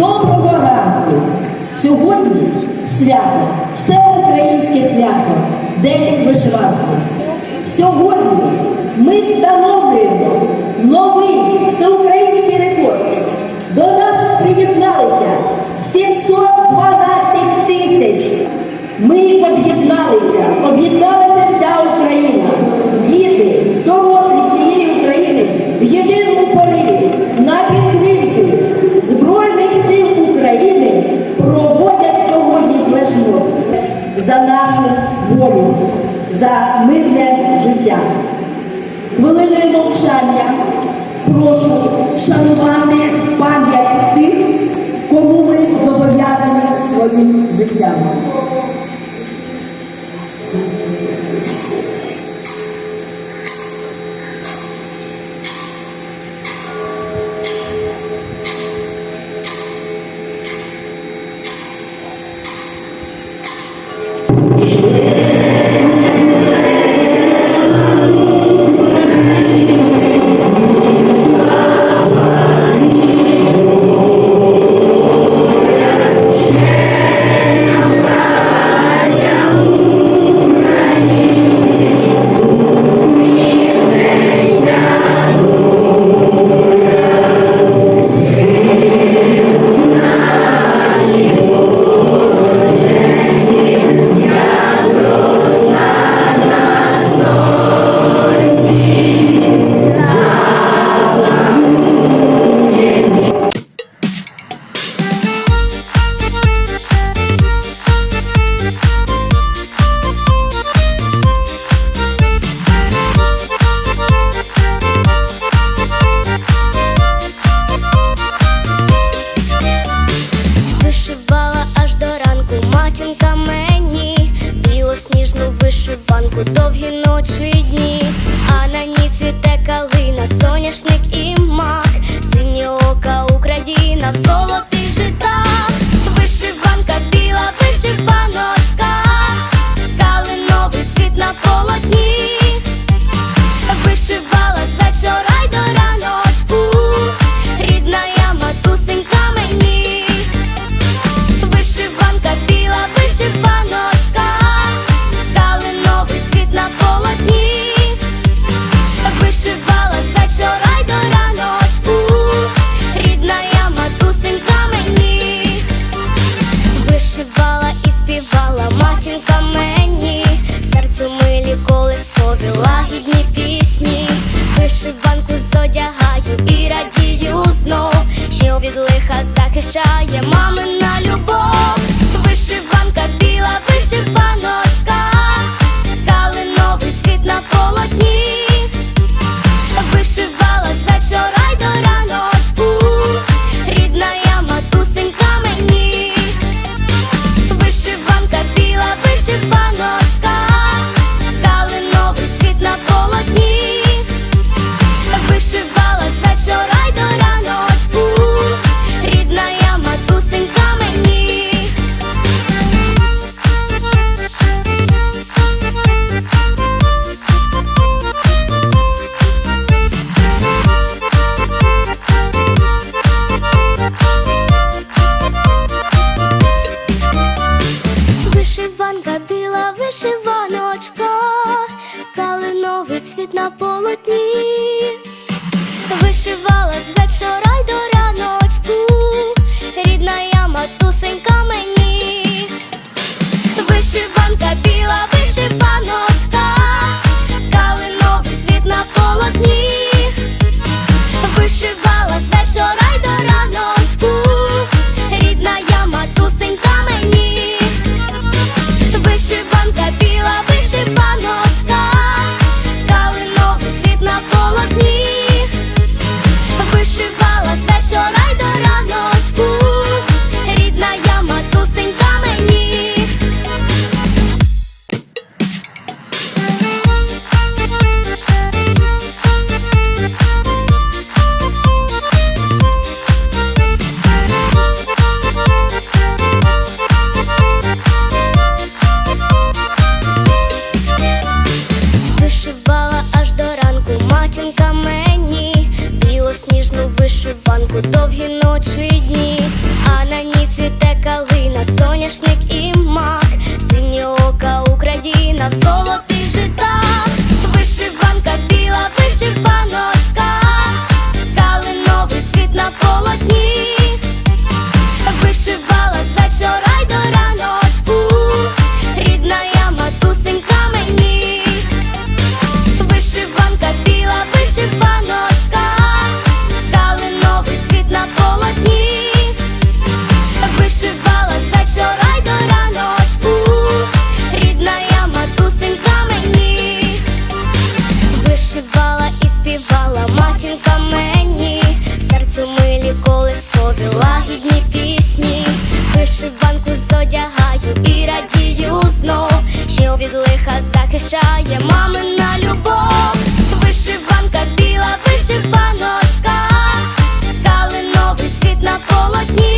Доброго ранку! Сьогодні свято, всеукраїнське свято, День вишиванки. Сьогодні ми встановлюємо новий всеукраїнський рекорд. До нас приєдналися 712 тисяч. Ми об'єдналися, об'єдналися вся Україна. нашу волю, за мирне життя. Хвилиною мовчання прошу шанувати пам'ять тих, кому ми зобов'язані своїм життям. ніжну вишиванку, довгі ночі і дні, а на ній цвіте калина, соняшник і мак, синє ока Україна в золотий житах. любові лагідні пісні, вишиванку зодягаю і радію знов, що від лиха захищає мамина любов. на полотні. і радію знов, що від лиха захищає мамина любов, вишиванка біла, вишиваночка, калиновий цвіт на полотні.